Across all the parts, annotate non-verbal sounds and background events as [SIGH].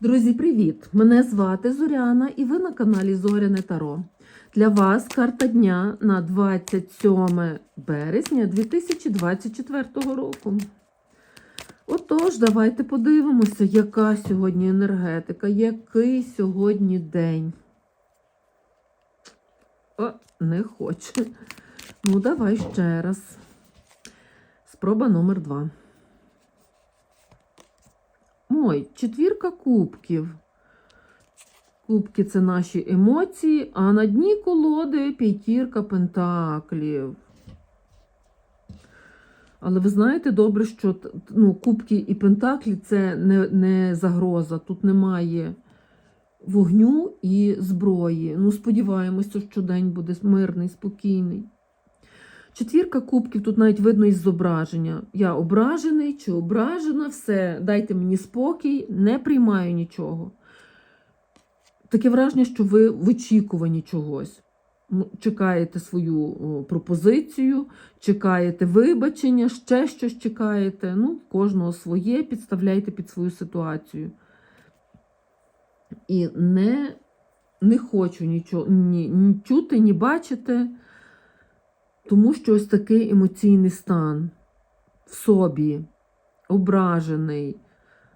Друзі, привіт! Мене звати Зоряна і ви на каналі Зоряне Таро. Для вас карта дня на 27 березня 2024 року. Отож, давайте подивимося, яка сьогодні енергетика, який сьогодні день. О, не хоче. Ну, давай ще раз. Спроба номер два. Ой, четвірка кубків. Кубки це наші емоції, а на дні колоди п'ятірка пентаклів. Але ви знаєте добре, що ну, кубки і пентаклі це не, не загроза. Тут немає вогню і зброї. Ну, сподіваємося, що день буде мирний, спокійний. Четвірка кубків, тут навіть видно із зображення. Я ображений чи ображена, все, дайте мені спокій, не приймаю нічого. Таке враження, що ви в очікуванні чогось. Чекаєте свою пропозицію, чекаєте вибачення, ще щось чекаєте. Ну, кожного своє, підставляйте під свою ситуацію. І не, не хочу нічого ні, ні чути, ні бачити. Тому що ось такий емоційний стан в собі, ображений,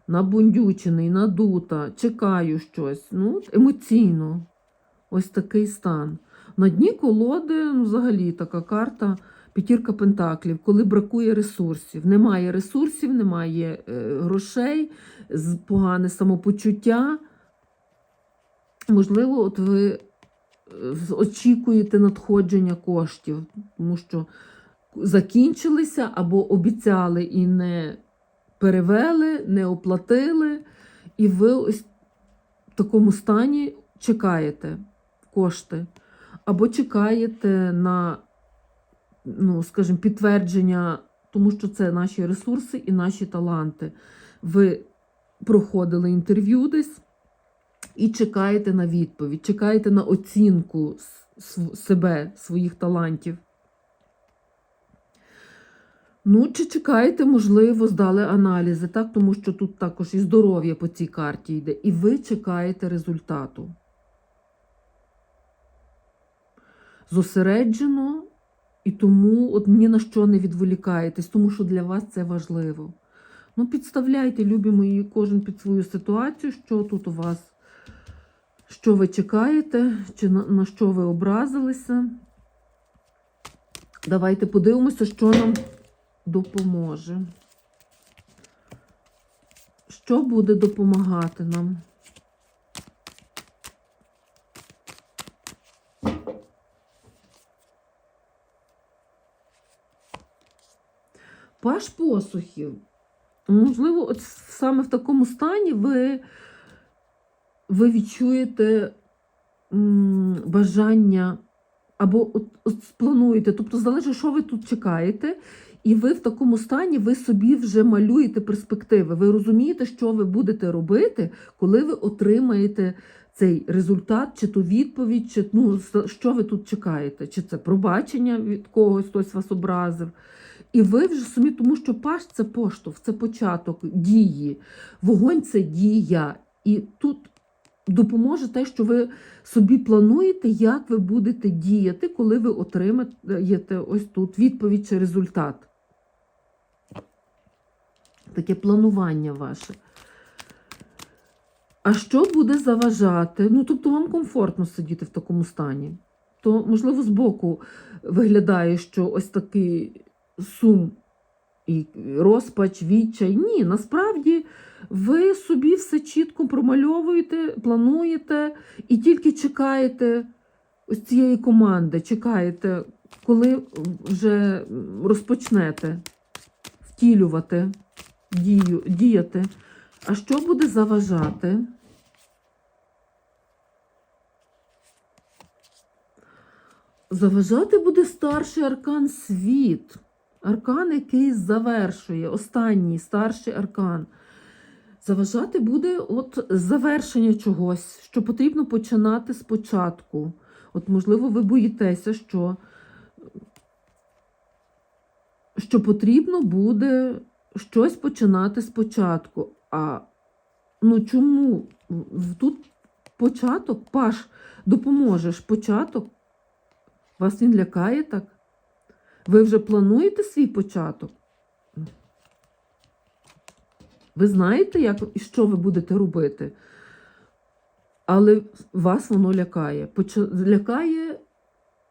набундючений, надута, чекаю щось. Ну, емоційно. Ось такий стан. На дні колоди, ну, взагалі, така карта п'ятірка пентаклів, коли бракує ресурсів. Немає ресурсів, немає е, грошей, погане самопочуття. Можливо, от ви очікуєте надходження коштів, тому що закінчилися або обіцяли і не перевели, не оплатили, і ви ось в такому стані чекаєте кошти, або чекаєте на, ну, скажімо, підтвердження, тому що це наші ресурси і наші таланти. Ви проходили інтерв'ю десь і чекаєте на відповідь, чекаєте на оцінку себе, своїх талантів. Ну, чи чекаєте, можливо, здали аналізи, так? тому що тут також і здоров'я по цій карті йде, і ви чекаєте результату. Зосереджено, і тому от ні на що не відволікаєтесь, тому що для вас це важливо. Ну, підставляйте, любі мої, кожен під свою ситуацію, що тут у вас, що ви чекаєте, чи на, що ви образилися. Давайте подивимося, що нам допоможе. Що буде допомагати нам? Паш посухів. Можливо, от саме в такому стані ви, ви відчуєте бажання або от, от сплануєте, тобто залежить, що ви тут чекаєте, і ви в такому стані ви собі вже малюєте перспективи. Ви розумієте, що ви будете робити, коли ви отримаєте цей результат, чи ту відповідь, чи ну, що ви тут чекаєте? Чи це пробачення від когось, хтось вас образив. І ви вже самі, тому що паш це поштовх, це початок дії, вогонь це дія. І тут допоможе те, що ви собі плануєте, як ви будете діяти, коли ви отримаєте ось тут відповідь чи результат. Таке планування ваше. А що буде заважати? Ну, тобто вам комфортно сидіти в такому стані. То, можливо, збоку виглядає, що ось такий сум і розпач, відчай. Ні, насправді ви собі все чітко промальовуєте, плануєте і тільки чекаєте ось цієї команди, чекаєте, коли вже розпочнете втілювати, дію, діяти. А що буде заважати? Заважати буде старший аркан світ. Аркан, який завершує, останній старший аркан. Заважати буде от завершення чогось, що потрібно починати спочатку. От, можливо, ви боїтеся, що, що потрібно буде щось починати спочатку. А Ну чому? Тут початок, Паш, допоможеш початок. Вас він лякає так? Ви вже плануєте свій початок? Ви знаєте, як і що ви будете робити? Але вас воно лякає. Лякає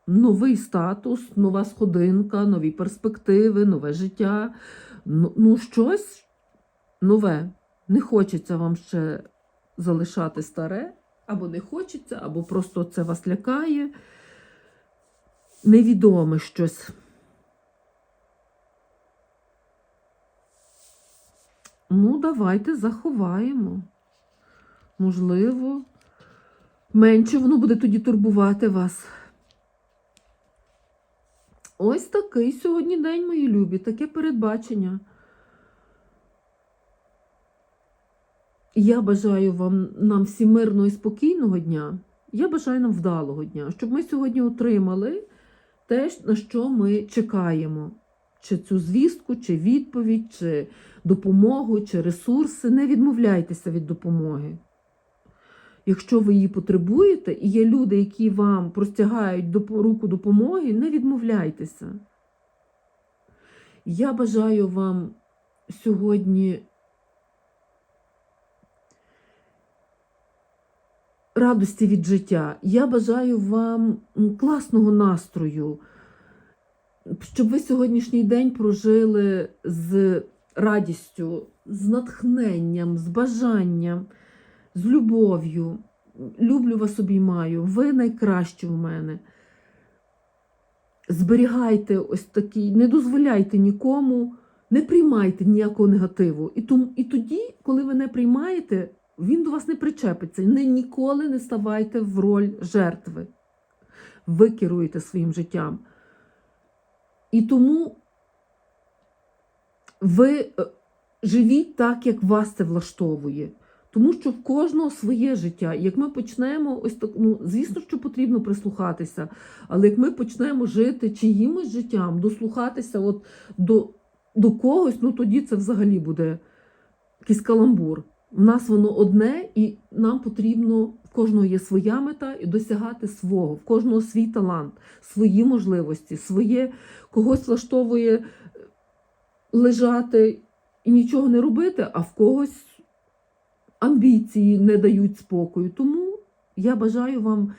новий статус, нова сходинка, нові перспективи, нове життя. Ну, ну щось нове. Не хочеться вам ще залишати старе, або не хочеться, або просто це вас лякає. Невідоме щось. Ну, давайте заховаємо. Можливо, менше воно буде тоді турбувати вас. Ось такий сьогодні день, мої любі, таке передбачення. Я бажаю вам нам всім мирного і спокійного дня. Я бажаю нам вдалого дня, щоб ми сьогодні отримали те, на що ми чекаємо. Чи цю звістку, чи відповідь, чи допомогу, чи ресурси. Не відмовляйтеся від допомоги. Якщо ви її потребуєте, і є люди, які вам простягають руку допомоги, не відмовляйтеся. Я бажаю вам сьогодні радості від життя. Я бажаю вам класного настрою, щоб ви сьогоднішній день прожили з радістю, з натхненням, з бажанням, з любов'ю. Люблю вас обіймаю, ви найкращі в мене. Зберігайте ось такий, не дозволяйте нікому, не приймайте ніякого негативу. І, тому, і тоді, коли ви не приймаєте, він до вас не причепиться. Не, ніколи не ставайте в роль жертви. Ви керуєте своїм життям. І тому ви е, живіть так, як вас це влаштовує. Тому що в кожного своє життя. Як ми почнемо, ось так, ну, звісно, що потрібно прислухатися, але як ми почнемо жити чиїмось життям, дослухатися от до, до когось, ну тоді це взагалі буде якийсь каламбур. У нас воно одне, і нам потрібно, в кожного є своя мета і досягати свого, в кожного свій талант, свої можливості, своє когось влаштовує лежати і нічого не робити, а в когось амбіції не дають спокою. Тому я бажаю вам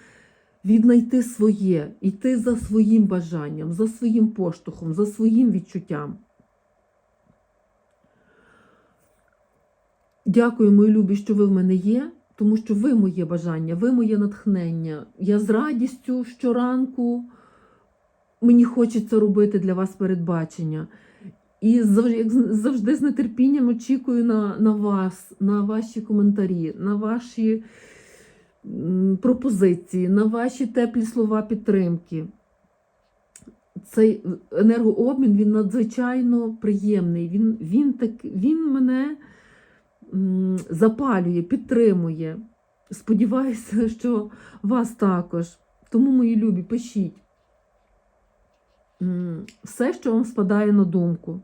віднайти своє, йти за своїм бажанням, за своїм поштовхом, за своїм відчуттям. Дякую, мої любі, що ви в мене є, тому що ви моє бажання, ви моє натхнення. Я з радістю щоранку мені хочеться робити для вас передбачення. І завжди, з нетерпінням очікую на, на вас, на ваші коментарі, на ваші пропозиції, на ваші теплі слова підтримки. Цей енергообмін він надзвичайно приємний. Він, він, так, він мене запалює, підтримує. Сподіваюся, [LAUGHS] що вас також. Тому, мої любі, пишіть все, що вам спадає на думку.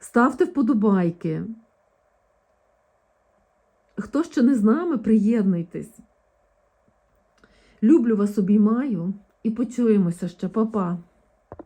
Ставте вподобайки. Хто ще не з нами, приєднуйтесь. Люблю вас, обіймаю і почуємося ще, Па-па.